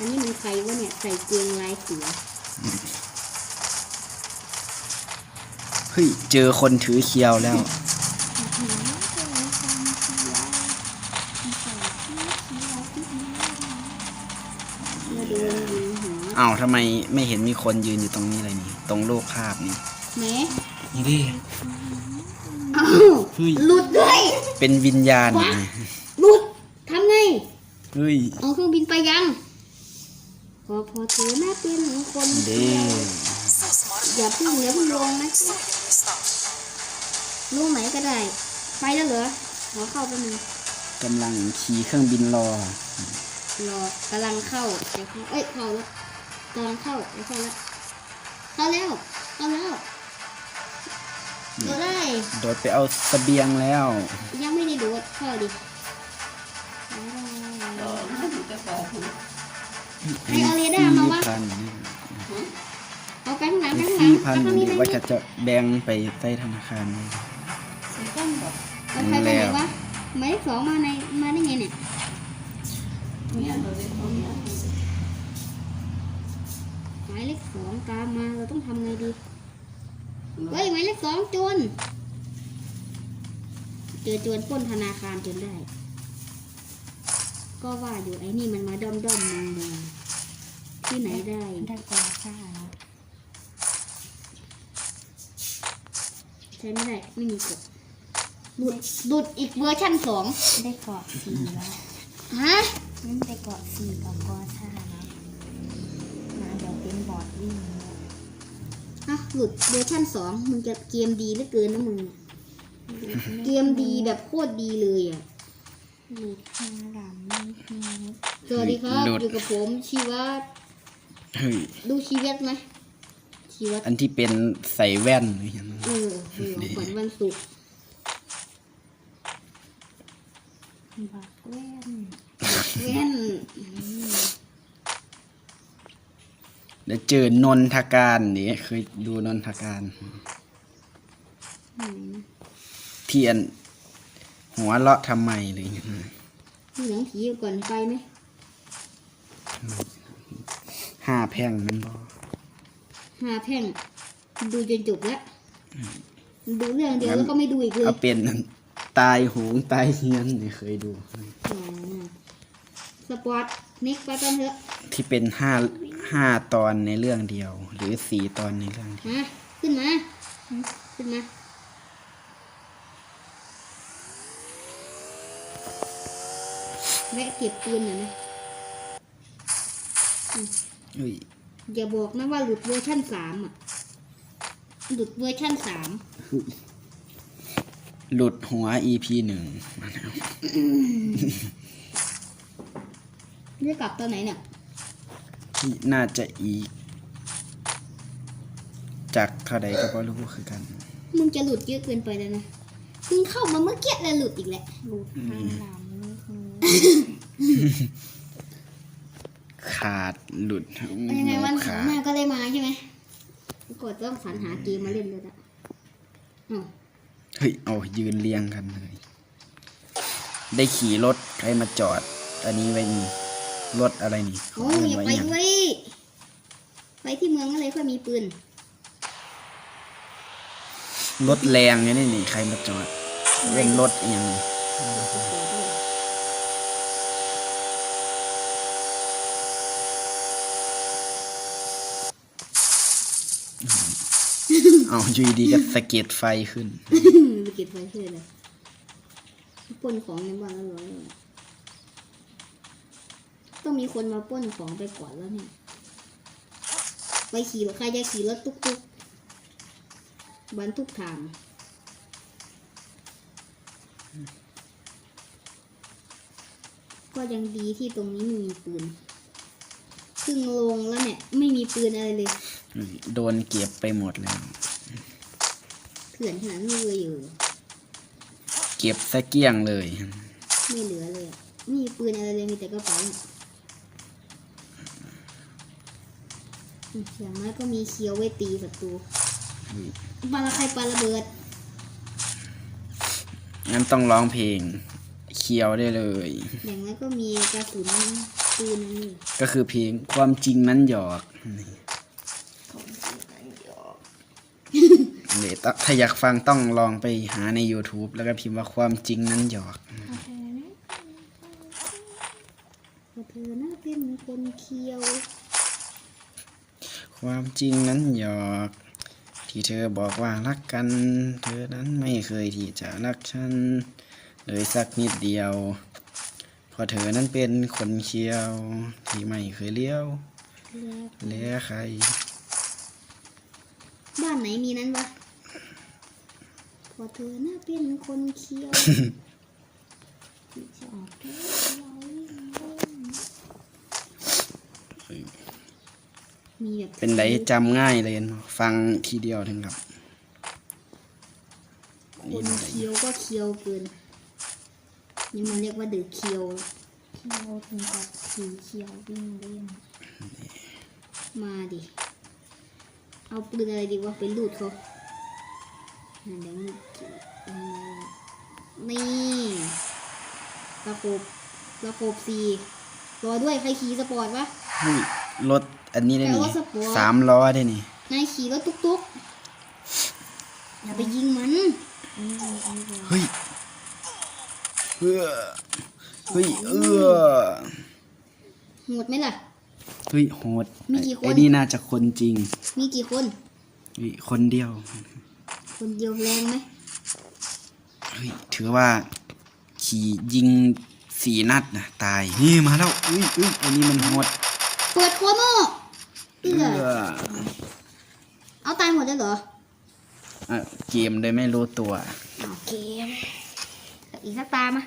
อันนี้มันใครวะเนี่ยใส่เกงลายเสือเฮ้ยเจอคนถือเคียวแล้ว มาดูยิงหัวอ้าวทำไมไม่เห็นมีคนยืนอยู่ตรงนี้เลยนี่ ตรงรูปภาพนี่แหมนี่ดิอ้าวเฮ้ยหลุดด้วยเป็นวิญญาณวะนะหลุดทำไง เฮ้ยเอาเครื่องบินไปยัง พอพอเธอหน้าเป็นคนเด้อย่าเพึ่งอย่าเพึ่งลงนะลงไหนก็ได้ ไปแล้วเหรอขอเข้าไปหนึ่งกำลังขี่เครื่องบินรอ รอกำลังเข้าจะเข้าเอ้ยเข้าแล้วกำลังเข้าจะเข้าแล้วเข้าแล้วเข้าแล้วโดดได้โดดไปเอาเสบียงแล้ว ยังไม่ได้โดดเข้าดิ ไอเอาเรดาร์มาวะพันเอาไปข้างหลังไปข้างหลัสี่งพันไปข้างนี้เดี๋ยวไปว่าจะจะแบ่งไปใต้ธนาคารไว้เอาใครไปไหนวะหมายเลขสองมาในมาได้ไงเนี่ยหมายเลขสองตามมาเราต้องทำไงดีเฮ้ยหมายเลขสองโจรเจอโจรปล้นธนาคารจนได้ ก็ว่าอยู่ไอ้นี่มันมาด้อมด้อมมองมองที่ไหนได้ได้กอซ่าล้วใช้ไม่ได้ไม่มีกดหลุดหลุดอีกเวอร์ชั่นสองได้เกาะสี่แล้วฮะนั่นได้เกาะสี่กับกอซ่าแล้วมาเดี๋ยวเป็นบอร์ดวิ่งแล้วอะหลุดเวอร์ชั่นสองมึงจะเกมดีเหลือเกินนะมึง เกมดีแบบโคตรดีเลยอะ หลุดข้างหลังไม่มีสวัสดีครับอยู่กับผมชีวัตเฮ้ยดูชีวัตไหมชีวัตอันที่เป็นใส่แว่นหรือยังไงเออเออขวัญวันศุกร์บักแว่นแว่นเดี๋ยวเจอนนทการนี่เคยดูนนทการอืมเทียน หัวเลาะทำไมหรือยังไงมีหนังผีก่อนไปไหมห้าแพร่งมันบอห้าแพร่ง ดูจนจบแล้ว ดูเรื่องเดียวแล้วก็ไม่ดูอีกเลยเอาเป็นตายโหงตายเฮียนนี่เคยดูอ๋อสปอร์ตนิกไปกันเถอะ ที่เป็นห้าห้าตอนในเรื่องเดียว หรือสี่ตอนในเรื่องเดียวมาขึ้นมา ขึ้นมา แวะเก็บปืนหน่อยนะเฮ้ยอย่าบอกนะว่าหลุดเวอร์ชั่นสามอะ หลุดเวอร์ชั่นสามหลุดหัว EP หนึ่งมาแล้วจะกลับตอนไหนเนี่ยน่าจะอีก จากเท่าใดก็บ่รู้คือกัน มึงจะหลุดเยอะเกินไปแล้วนะ มึงเข้ามาเมื่อกี้แล้วหลุดอีกแหละหลุดข้างหลังไม่มี ขาดหลุดยังไงวันขาหน้าดก็เลยมาใช่ไหมกดต้องสรรหาเกมมาเล่นเลยละอ้าวเฮ้ยเอายืนเรียงกันเลยได้ขี่รถใครมาจอด อันนี้ไว้นี่รถอะไรนี่โอ้ยอย่าไว้ไปหยังด้วยไปที่เมืองอะไรค่อยมีปืนรถแรงเนี่ยนี่นี่ใครมาจอดเล่นรถอหย่าง เอาอยู่ดีๆก็สะเก็ดไฟขึ้น ไปเก็บไฟเชื่อเลยปล้นของในบ้านแล้วเหรอต้องมีคนมาปล้นของไปก่อนแล้วเนี่ย ไปขี่ใครจะขี่รถตุ๊กตุ๊กบรรทุกทาง ก็ยังดีที่ตรงนี้ไม่มีปืนซึ่งลงแล้วเนี่ย ไม่มีปืนอะไรเลย โดนเก็บไปหมดแล้วเถื่อนขนาดนี้เลยอยู่ เก็บสะเกี้ยงเลย ไม่เหลือเลยอะไม่มีปืนอะไรเลยมีแต่กระเป๋าเนี่ยอย่างน้อยก็มีเคียวไว้ตีศัตรูปาละใครปาระเบิด งั้นต้องร้องเพลงเคียวได้เลย อย่างน้อยก็มีกระสุนปืนนั่นนี่ก็คือเพลงความจริงนั้นหยอกนี่ผมสีนั้นหยอก เดี๋ยวต้องถ้าอยากฟังต้องลองไปหาใน YouTube แล้วก็พิมพ์ว่าความจริงนั้นหยอกเพราะเธอน่าเป็นคนเคียวความจริงนั้นหยอก ที่เธอบอกว่ารักกัน เธอนั้นไม่เคยที่จะรักฉันเลยสักนิดเดียวเพราะเธอนั้นเป็นคนเคียว ที่ไม่เคยเลี้ยวแล้วแลใคร บ้านไหนมีนั้นวะ เพราะเธอน่าเป็นคนเคียวที่จะออกเที่ยวมีแบบเป็นไรจำง่ายเลยเนาะฟังทีเดียวถึงกับคนเคียวก็เคียวเกิน นี่มันเรียกว่าเดือเคียวเที่ยวถึงกับสีเขียววิ่งเล่นมาดิ เอาปืนอะไรดีวะไปลูดเขาอะ เดี๋ยวมึงเออนี่สะโคบสะโคบสีรอด้วยใครขี่สปอร์ตวะเฮ้ยรถอันนี้ได้แปลนี่ว่าสปอร์ตสามล้อได้นี่นายขี่รถตุ๊กๆอย่าไปยิงมันนี่มีไอ้เดียวเฮ้ยเอื้อเฮ้ยเอื้อโหดไหมล่ะเฮ้ยโหดมีกี่คนไอ้นี่น่าจะคนจริง มีกี่คนเฮ้ยคนเดียว คนเดียวแรงไหมเฮ้ยถือว่า ขี่ยิงสี่นัดนะตายนี่มาแล้วอุ้ยอุ้ยอันนี้มันโหดเปิดโคโน่เอื้เอื้ออเอาตายหมดเลยเหรออะเกมโดยไม่รู้ตัวโอเคอีกสักตามา